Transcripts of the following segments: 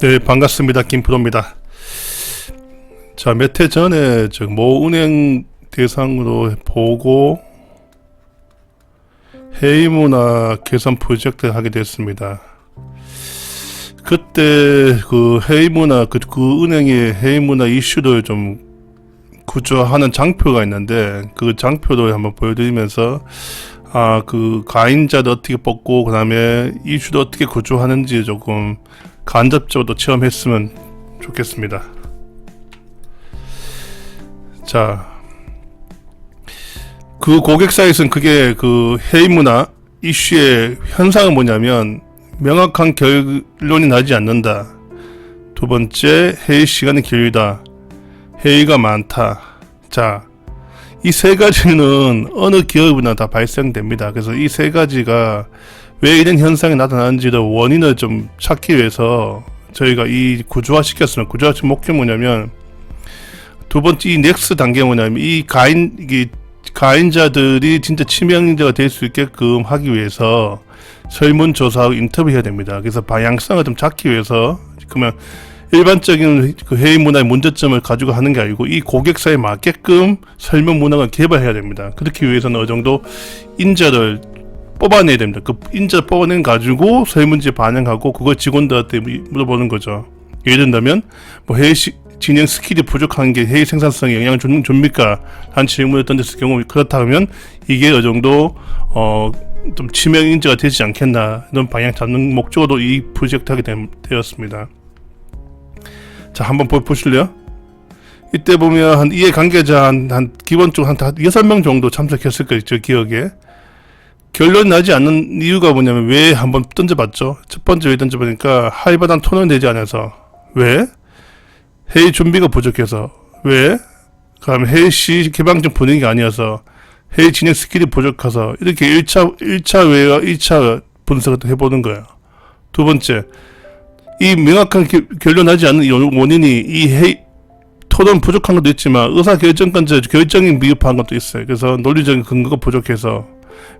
네, 반갑습니다. 김프로입니다. 자, 몇 해 전에 저모 은행 대상으로 보고 해외 문화 개선 프로젝트를 하게 됐습니다. 그때 그 해외 문화 그, 그 은행의 해외 문화 이슈를 좀 구조하는 장표가 있는데 그 장표를 한번 보여드리면서 아 그 가인자를 어떻게 뽑고 그다음에 이슈를 어떻게 구조하는지 조금 간접적으로 체험했으면 좋겠습니다. 자, 그 고객사에서는 그게 그 해외 문화 이슈의 현상은 뭐냐면 명확한 결론이 나지 않는다. 두 번째, 회의 시간이 길다. 회의가 많다. 자, 이 세 가지는 어느 기업이나 다 발생됩니다. 그래서 이 세 가지가 왜 이런 현상이 나타나는지를 원인을 좀 찾기 위해서 저희가 이 구조화 시켰으면 구조화 시킨 목적이 뭐냐면 두 번째 이 넥스 단계 뭐냐면 이 가인 이게 가인자들이 진짜 치명인자가 될 수 있게끔 하기 위해서 설문조사하고 인터뷰해야 됩니다. 그래서 방향성을 좀 잡기 위해서 그러면 일반적인 그 회의 문화의 문제점을 가지고 하는 게 아니고 이 고객사에 맞게끔 설문 문화를 개발해야 됩니다. 그렇기 위해서는 어느 정도 인자를 뽑아내야 됩니다. 그 인자 뽑아낸 가지고 설문지 반영하고 그걸 직원들한테 물어보는 거죠. 예를 든다면 뭐 회의 시, 진행 스킬이 부족한 게 회의 생산성에 영향을 줍, 줍니까? 한 질문을 던졌을 경우 그렇다면 이게 어느 정도 어 좀 치명 인재가 되지 않겠나 이런 방향 잡는 목적으로 이 프로젝트 하게 된, 되었습니다. 자 한번 보, 보실래요? 이때 보면 한 이해 관계자 한, 한 기본적으로 한다 여섯 명 정도 참석했을 거예요. 저 기억에. 결론 나지 않는 이유가 뭐냐면 왜 한번 던져봤죠? 첫 번째 왜 던져보니까 하이바단 톤을 내지 않아서 왜? 회의 준비가 부족해서 왜? 그다음에 회의 시 개방적 분위기가 아니어서 회의 진행 스킬이 부족해서 이렇게 1차 1차 외와 2차 분석을 또 해보는 거예요. 두 번째 이 명확한 기- 결론 나지 않는 이 원인이 이 회의 토론 부족한 것도 있지만 의사 결정권자 결정이 미흡한 것도 있어요. 그래서 논리적인 근거가 부족해서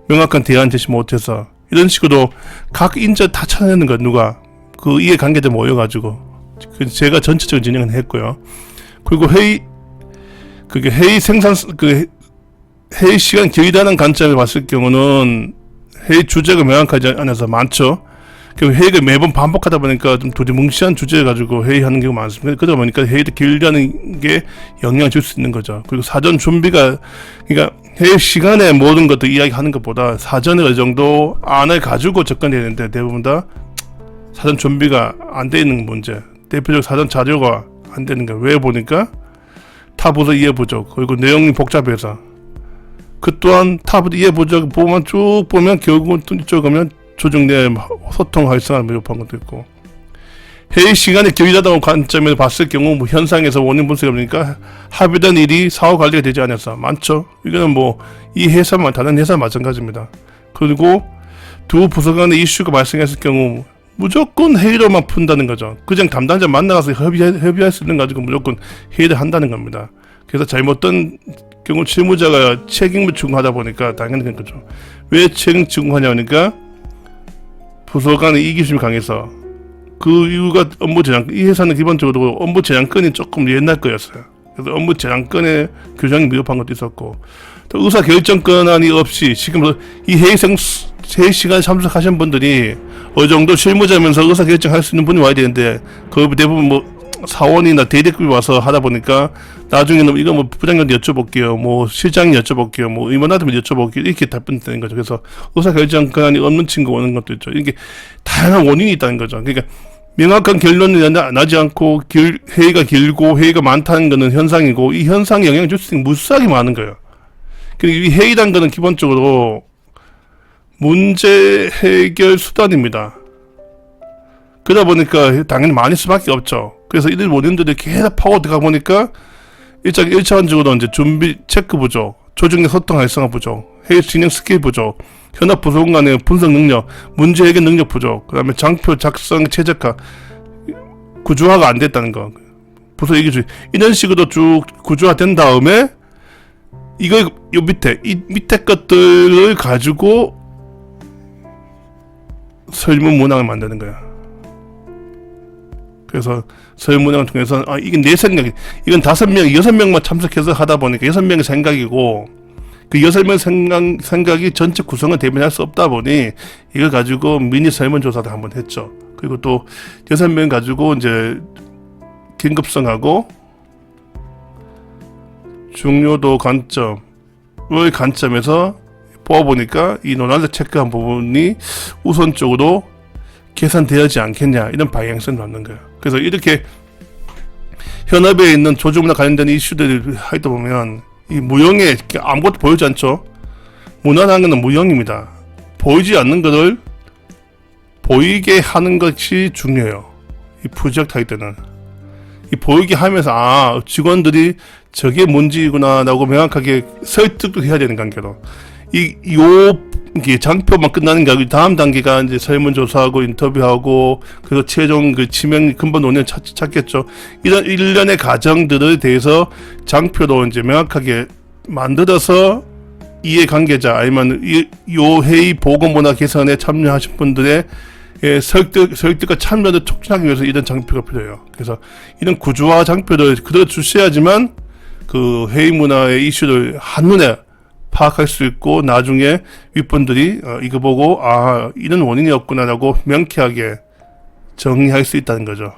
명확한 대안 제시 못해서 이런 식으로 각 인자 다 찾아내는 거 누가 그 이해 관계자 모여가지고 그 제가 전체적인 진행을 했고요. 그리고 회의 그게 회의 생산 그 회의 시간 길다는 관점을 봤을 경우는 회의 주제가 명확하지 않아서 많죠. 그 회의가 매번 반복하다 보니까 좀 두리뭉실한 주제 가지고 회의하는 경우가 많습니다. 그러다 보니까 회의도 길다는 게 영향을 줄 수 있는 거죠. 그리고 사전 준비가 그러니까 회의 시간에 모든 것들 이야기하는 것보다 사전에 어느 정도 안을 가지고 접근해야 되는데 대부분 다 사전 준비가 안 돼 있는 문제. 대표적 사전 자료가 안 되는 거. 왜 보니까 타 부서 이해 부족 그리고 내용이 복잡해서 그 또한 타 부서 이해 부족 보면 쭉 보면 결국은 또 이쪽 가면 조정 내 소통 활성화 미흡한 것도 있고 회의 시간이 길다는 관점에서 봤을 경우 뭐 현상에서 원인 분석해 보니까 합의된 일이 사후 관리가 되지 않아서 많죠. 이거는 뭐 이 회사만 다른 회사 마찬가지입니다. 그리고 두 부서 간의 이슈가 발생했을 경우 무조건 회의로만 푼다는 거죠. 그냥 담당자 만나가서 협의, 협의할 수 있는 가지고 무조건 회의를 한다는 겁니다. 그래서 잘못된 경우 실무자가 책임을 추구하다 보니까 당연히 그런 거죠. 왜 책임 추구하냐니까 부서 간의 이기심이 강해서 그 이유가 업무 재량 이 회사는 기본적으로 업무 재량권이 조금 옛날 거였어요. 그래서 업무 재량권의 규정이 미흡한 것도 있었고 또 의사 결정 권한이 없이 지금 이 회의 생 회의 시간에 참석하신 분들이 어느 정도 실무자면서 의사 결정할 수 있는 분이 와야 되는데 그 대부분 뭐 사원이나 대리급이 와서 하다 보니까 나중에는 이거 뭐 부장님한테 여쭤볼게요, 뭐 실장님 여쭤볼게요, 뭐 의원한테 여쭤볼게요 이렇게 답변되는 거죠. 그래서 의사 결정 권한이 없는 친구 오는 것도 있죠. 이게 다양한 원인이 있다는 거죠. 그러니까 명확한 결론이 나, 나지 않고 길, 회의가 길고 회의가 많다는 것은 현상이고 이 현상에 영향을 줄 수 있는 무수하게 많은 거예요. 그리고 이 회의란 거는 기본적으로 문제 해결 수단입니다. 그러다 보니까 당연히 많을 수밖에 없죠. 그래서 이들 원인들이 계속 파고 들어가 보니까 일단 1차원적으로 이제 준비 체크 부족, 내 소통 활성화 부족, 회의 진행 스킬 부족, 현업 부서 간의 분석 능력, 문제 해결 능력 부족, 그 다음에 장표 작성 최적화, 구조화가 안 됐다는 거. 부서 얘기 중 이런 식으로 쭉 구조화 된 다음에 이거 요 밑에 이 밑에 것들을 가지고 설문 문항을 만드는 거야. 그래서 설문을 통해서 아 이게 내 생각이 이건 다섯 명 여섯 명만 참석해서 하다 보니까 여섯 명의 생각이고 그 여섯 명 생각 생각이 전체 구성을 대변할 수 없다 보니 이걸 가지고 미니 설문조사도 한번 했죠. 그리고 또 여섯 명 가지고 이제 긴급성하고 중요도 관점의 관점에서 뽑아보니까 이 노란색 체크한 부분이 우선적으로 계산되지 않겠냐 이런 방향성을 갖는 거예요. 그래서 이렇게 현업에 있는 조직문화 관련된 이슈들을 하다 보면 이 무형에 아무것도 보이지 않죠. 문화라는 것은 무형입니다. 보이지 않는 것을 보이게 하는 것이 중요해요. 이 프로젝트 할 때는 이 보이게 하면서 아 직원들이 저게 뭔지구나라고 명확하게 설득도 해야 되는 관계로 이 요 이게 장표만 끝나는 게 아니고 다음 단계가 이제 설문조사하고 인터뷰하고 그래서 최종 그 지명 근본 논의를 찾, 찾겠죠. 이런 일련의 과정들에 대해서 장표로 이제 명확하게 만들어서 이해 관계자 아니면 이, 요 회의 보고문화 개선에 참여하신 분들의 예, 설득, 설득과 참여를 촉진하기 위해서 이런 장표가 필요해요. 그래서 이런 구조화 장표를 그대로 주셔야지만 그 회의 문화의 이슈를 한눈에 파악할 수 있고 나중에 윗분들이 어, 이거 보고 아 이런 원인이었구나라고 명쾌하게 정리할 수 있다는 거죠.